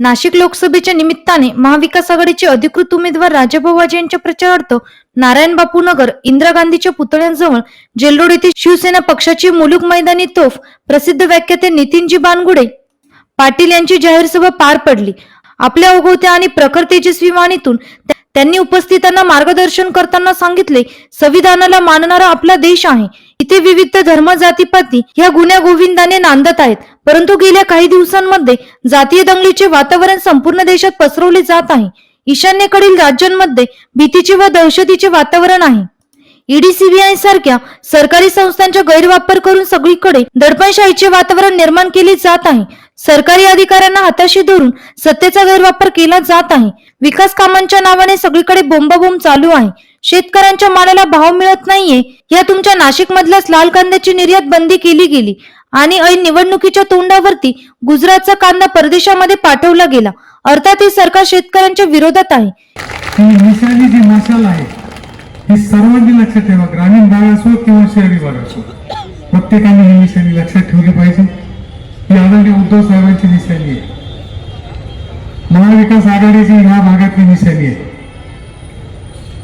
नाशिक लोकसभेच्या निमित्ताने महाविकास आघाडीचे अधिकृत उमेदवार राजाभाऊ यांच्या प्रचारार्थ नारायण बापू नगर इंदिरा गांधीच्या पुतळ्यांजवळ जेलरोड येथे शिवसेना पक्षाची मुलुक मैदानी तोफ प्रसिद्ध व्याख्याते नितीनजी बानगुडे पाटील यांची जाहीर सभा पार पडली. आपल्या उगवत्या आणि प्रखर तेजस्वी वाणीतून त्यांनी उपस्थितांना मार्गदर्शन करताना सांगितले संविधानाला मानणारा आपला देश आहे. इथे विविध धर्म जातीपाती ह्या गुन्ह्या गोविंदाने नांदत आहेत. परंतु गेल्या काही दिवसांमध्ये जातीय दंगलीचे वातावरण संपूर्ण देशात पसरवले जात आहे. ईशान्येकडील राज्यांमध्ये भीतीचे व दहशतीचे वातावरण आहे. ईडी सीबीआय सारख्या सरकारी संस्थांचा गैरवापर करून सगळीकडे दडपणशाहीचे वातावरण निर्माण केले जात आहे. सरकारी अधिकाऱ्यांना हाताशी धरून सत्तेचा गैरवापर केला जात आहे. विकास कामांच्या नावाने सगळीकडे बोंबाबोंब चालू आहे. शेतकऱ्यांच्या मालाला भाव मिळत नाहीये. या तुमच्या नाशिक मधल्याच लाल कांद्याची निर्यात बंदी केली गेली आणि ऐन निवडणुकीच्या तोंडावरती गुजरातचा कांदा परदेशामध्ये पाठवला गेला. अर्थात हे सरकार शेतकऱ्यांच्या विरोधात आहे. जी मशाल आहे ही सर्वांनी लक्षात ठेवा. ग्रामीण भाग असो किंवा शहरी भाग असो प्रत्येकाने ही निशाणी लक्षात ठेवली पाहिजे. ही आदरणीय उद्धव साहेबांची निशाणी आहे. महाविकास आघाडीची ह्या भागातली निशाणी आहे.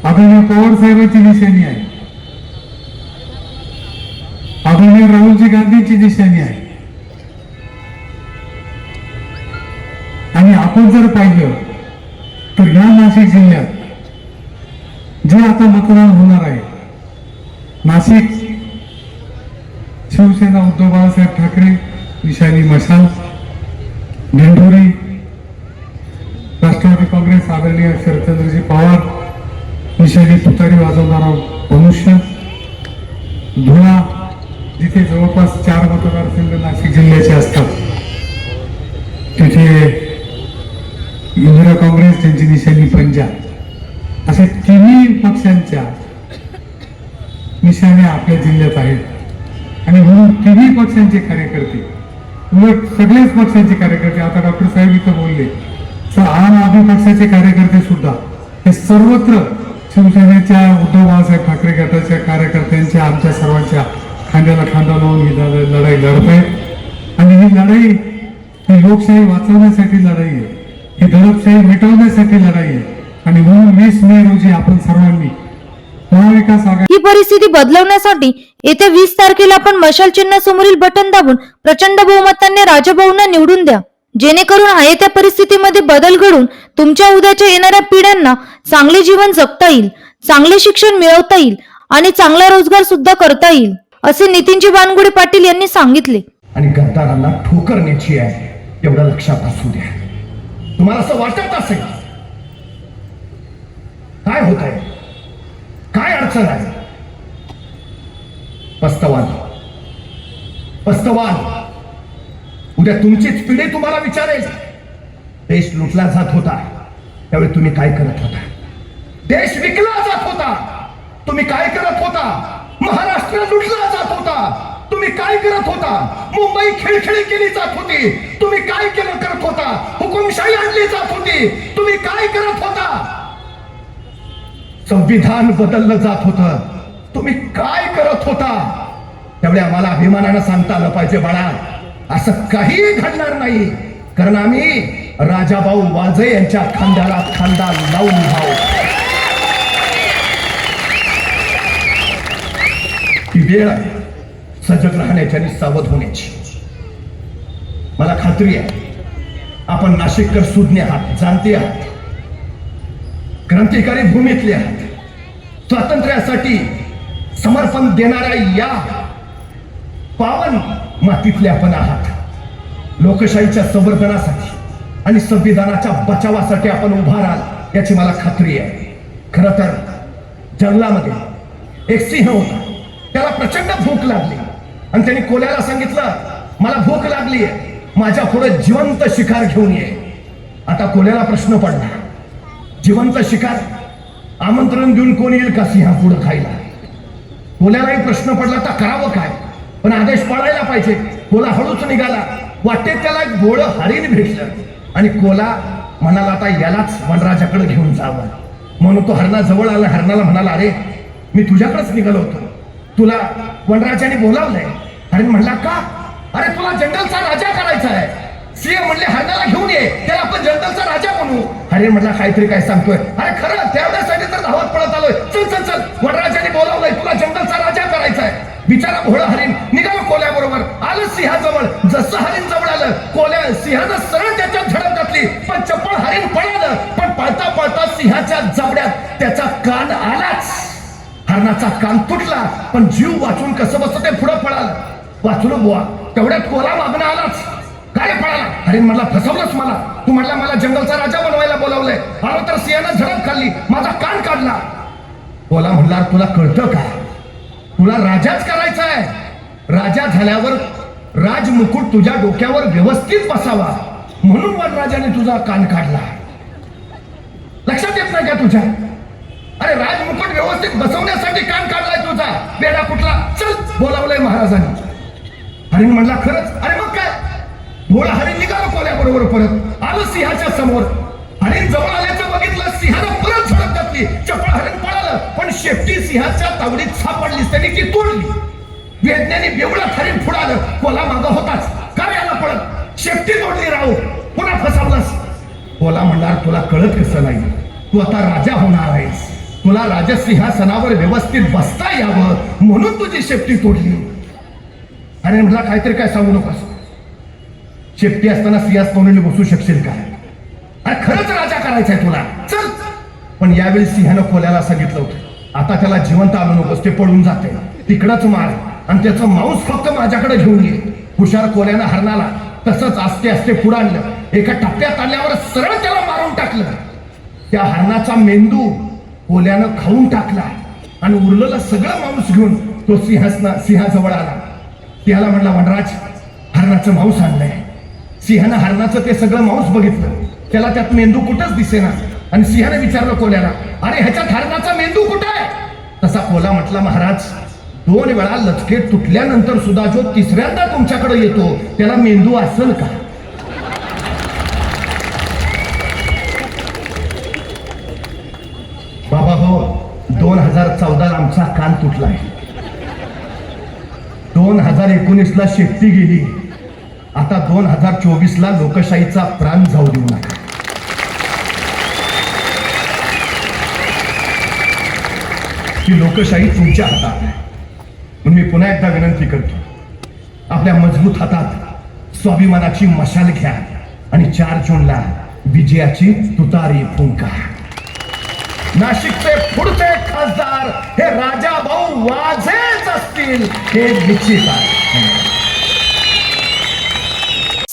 आदरणीय पवार साहेबांची निशाणी आहे. आदरणीय राहुलजी गांधींची निशाणी आहे. आणि आपण जर पाहिलं तर या नाशिक जिल्ह्यात जे आता मतदान होणार आहे नाशिक शिवसेना उद्धव बाळासाहेब ठाकरे निशाणी मशाल दिंडोरी राष्ट्रवादी काँग्रेस आदरणीय शरदचंद्रजी पवार निशाणी तुतारी वाजवणारा मनुष्य धुळा जिथे जवळपास चार मतदारसंघ नाशिक जिल्ह्याचे असतात. तिथे इंदिरा काँग्रेस त्यांची निशाणी पंजाब अशा तिन्ही पक्षांच्या निशाण्या आपल्या जिल्ह्यात आहेत. आणि म्हणून तिन्ही पक्षांचे कार्यकर्ते उलट सगळेच पक्षांचे कार्यकर्ते आता डॉक्टर साहेब इथं बोलले. तर आम आदमी पक्षाचे कार्यकर्ते सुद्धा हे सर्वत्र शिवसेनेच्या उद्धव बाळासाहेब ठाकरे गटाच्या कार्यकर्त्यांच्या आमच्या सर्वांच्या खांद्याला खांदा लावून ही लढाई लढाई लढत आहे. आणि ही लढाई ही लोकशाही वाचवण्यासाठी लढाई आहे. ही दडपशाही मिटवण्यासाठी लढाई आहे. आणि म्हणून वीस मे रोजी आपण सर्वांनी महाविकास आघाडी ही परिस्थिती बदलवण्यासाठी येत्या वीस तारखेला आपण मशाल चिन्ह समोरील बटन दाबून प्रचंड बहुमताने राजाभाऊंना निवडून द्या. जेणेकरून आहे त्या परिस्थितीमध्ये बदल घडून तुमच्या उद्याच्या येणाऱ्या पिढ्यांना चांगले जीवन जगता येईल चांगले शिक्षण मिळवता येईल आणि चांगला रोजगार सुद्धा करता येईल असे नितीनजी बानगुडे पाटील यांनी सांगितले. आणि गद्दारांना ठोकरण्याची आहे एवढं लक्षात असू द्या. तुम्हाला असं वाटत असेल? काय होत आहे काय अडचण आहे? पस्तवान. पस्तवान. उद्या तुमचीच पिढी तुम्हाला विचारेल. देश लुटला जात होता. त्यावेळी तुम्ही काय करत होता? देश विकला जात होता. तुम्ही काय करत होता? महाराष्ट्र लुटला जात होता. तुम्ही काय करत होता? मुंबई खिळखिळी केली जात होती. तुम्ही काय केलं करत होता? हुकुमशाही आणली जात होती. तुम्ही काय करत होता? संविधान बदललं जात होतं. तुम्ही काय करत होता? त्यामुळे आम्हाला अभिमानानं सांगता आलं पाहिजे बाळा. असं काही घडणार नाही. कारण आम्ही राजाभाऊ वाजे यांच्या खांद्याला खांदा लावून भाऊ ही वेळ आहे सजग राहण्याची आणि सावध होण्याची. मला खात्री आहे आपण नाशिककर सुज्ञ आहात जाणते आहात. क्रांतिकारी भूमीतले स्वातंत्र्यासाठी समर्पण देणाऱ्या या पावन मातीतले आपण आहात. लोकशाहीच्या संवर्धनासाठी आणि संविधानाच्या बचावासाठी आपण उभा राहाल याची मला खात्री आहे. खर तर जंगलामध्ये एक सिंह होता. त्याला प्रचंड भूक लागली. आणि त्याने कोल्याला सांगितलं मला भूक लागली आहे माझ्या पुढे जिवंत शिकार घेऊन ये. आता कोल्याला प्रश्न पडला. जिवंत शिकार आमंत्रण देऊन कोण येईल का सिंहा पुढं खायला? कोल्यालाही प्रश्न पडला तर करावं काय? पण आदेश पळायला पाहिजे. कोला हळूच निघाला. वाटेत त्याला एक गोळ हरिण भेटलं. आणि कोला म्हणाला आता यालाच वनराजाकडे घेऊन जावं. म्हणून तो हरणा जवळ आला. हरणाला म्हणाला अरे मी तुझ्याकडेच निघालो होतो. तुला वनराजाने बोलावलंय. हरिण म्हणला का? अरे तुला जंगलचा राजा करायचा आहे. सिंह म्हणले हरणाला घेऊन ये त्याला आपण जंगलचा राजा म्हणू हरिण म्हटला काहीतरी काय सांगतोय. अरे खरं त्यावेळेसाठी तर धावत पळत आलोय. चल चल चल वनराजाने बोलावलंय तुला जंगलचा राजा करायचा आहे. बिचारा भोळ हरिण निघालं कोल्याबरोबर. आलं सिंहाजवळ. जसं हरिण जवळ आलं कोल्या सिंहानं सरळ त्याच्यात झडप घातली. पण चप्पल हरिण पळालं. पण पळता पळता सिंहाच्या जबड्यात त्याचा कान आलाच. हरणाचा कान तुटला. पण जीव वाचून कसं बसत ते पुढं पळालं. वाचलो बुवा तेवढ्यात कोला मागणं आलाच. काय पळाला हरिण म्हणला फसवलंच मला. तू म्हटला मला जंगलचा राजा बनवायला बोलावलंय. आलो तर सिंहानं झडप खाल्ली. माझा कान काढला. बोला म्हणला तुला कळतं का? तुला राजाच करायचा आहे राजा झाल्यावर राजमुकुट तुझ्या डोक्यावर व्यवस्थित बसावा. म्हणून वनराजाने तुझा कान काढला. लक्षात येत नाही का तुझ्या? अरे राजमुकुट व्यवस्थित बसवण्यासाठी कान काढलाय तुझा. बेडा कुठला चल बोलावलंय महाराजांनी. हरिण म्हणला खरंच अरे भोळा हरिण निघालो कोल्याबरोबर परत आलो सिंहाच्या समोर. आणि जवळ आल्याचं बघितलं सिंहानं परत झडप घातली. चपळ हरीण पळालं. पण शेपटी सिंहाच्या तावडीत सापडलीच त्यांनी ती तोडली. वेदनेने बेवडत हरीण फुडालं. कोला मागं होताच. काय आला पळत. शेपटी तोडली राहू. पुन्हा फसावलास. कोला म्हणणार तुला कळत कसं नाही? तू आता राजा होणार आहेस. तुला राजसिंहासनावर व्यवस्थित बसता यावं म्हणून तुझी शेपटी तोडली. आणि म्हटला काहीतरी काय सांगू नकोस. शेपटी असताना सिंहासनाने बसू शकशील का? अरे खरंच राजा करायचंय तुला. चल. पण यावेळी सिंहानं कोल्याला सांगितलं होतं. आता त्याला जिवंत आणू नकोस ते पळून जाते. तिकडच मार. आणि त्याचं मांस फक्त माझ्याकडे घेऊन ये. हुशार कोल्यानं हरणाला तसंच आस्ते आस्ते पुढे आणलं. एका टप्प्यात आल्यावर सरळ त्याला मारून टाकलं. त्या हरणाचा मेंदू कोल्यानं खाऊन टाकला. आणि उरलेलं सगळं मांस घेऊन तो सिंहासना सिंहाजवळ आला. त्याला म्हणला वनराज हरणाचं मांस आणलंय. सिंहानं हरणाचं ते सगळं मांस बघितलं. त्याला त्यात मेंदू कुठंच दिसेना. आणि सिंहाने विचारलं कोल्याला अरे ह्याच्यात हरणाचा मेंदू कुठं आहे? तसा कोला म्हटला महाराज दोन वेळा लचके तुटल्यानंतर सुद्धा जो तिसऱ्यांदा तुमच्याकडे येतो त्याला मेंदू असेल का? बाबा हो दोन हजार चौदाला आमचा कान तुटला आहे दोन हजार एकोणीस ला शेट्टी गेली. आता दोन हजार चोवीस ला लोकशाहीचा प्राण जाऊ देऊ नका. ही लोकशाही तुमच्या हातात आहे. म्हणून मी पुन्हा एकदा विनंती करतो आपल्या मजबूत हातात स्वाभिमानाची मशाल घ्या आणि चार जूनला विजयाची तुतारी फुंका. नाशिकचे पुढचे खासदार हे राजा भाऊ वाझेच असतील हे निश्चित आहे.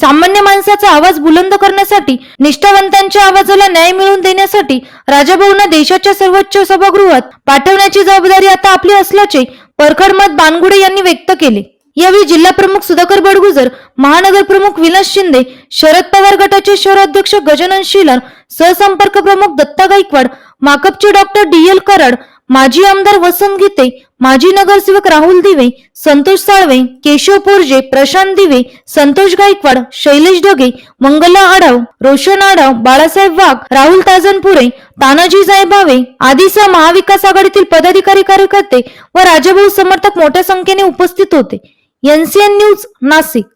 सामान्य माणसाचा आवाज बुलंद करण्यासाठी निष्ठावंतांच्या आवाजाला न्याय मिळवून देण्यासाठी राजाभाऊंना देशाच्या सर्वोच्च सभागृहात पाठवण्याची जबाबदारी आता आपली असल्याचे परखड मत बानगुडे यांनी व्यक्त केले. यावेळी जिल्हा प्रमुख सुधाकर बडगुजर महानगर प्रमुख विलास शिंदे शरद पवार गटाचे शहराध्यक्ष गजानन शिलार सहसंपर्क प्रमुख दत्ता गायकवाड माकपचे डॉक्टर डी एल कराड माजी आमदार वसंत गीते माजी नगरसेवक राहुल दिवे संतोष साळवे केशव पोरजे प्रशांत दिवे संतोष गायकवाड शैलेश ढगे मंगला आढाव रोशन आढाव बाळासाहेब वाघ राहुल ताजनपुरे तानाजी जायभावे आदीसह महाविकास आघाडीतील पदाधिकारी कार्यकर्ते व राजाभाऊ समर्थक मोठ्या संख्येने उपस्थित होते. NCN news Nashik.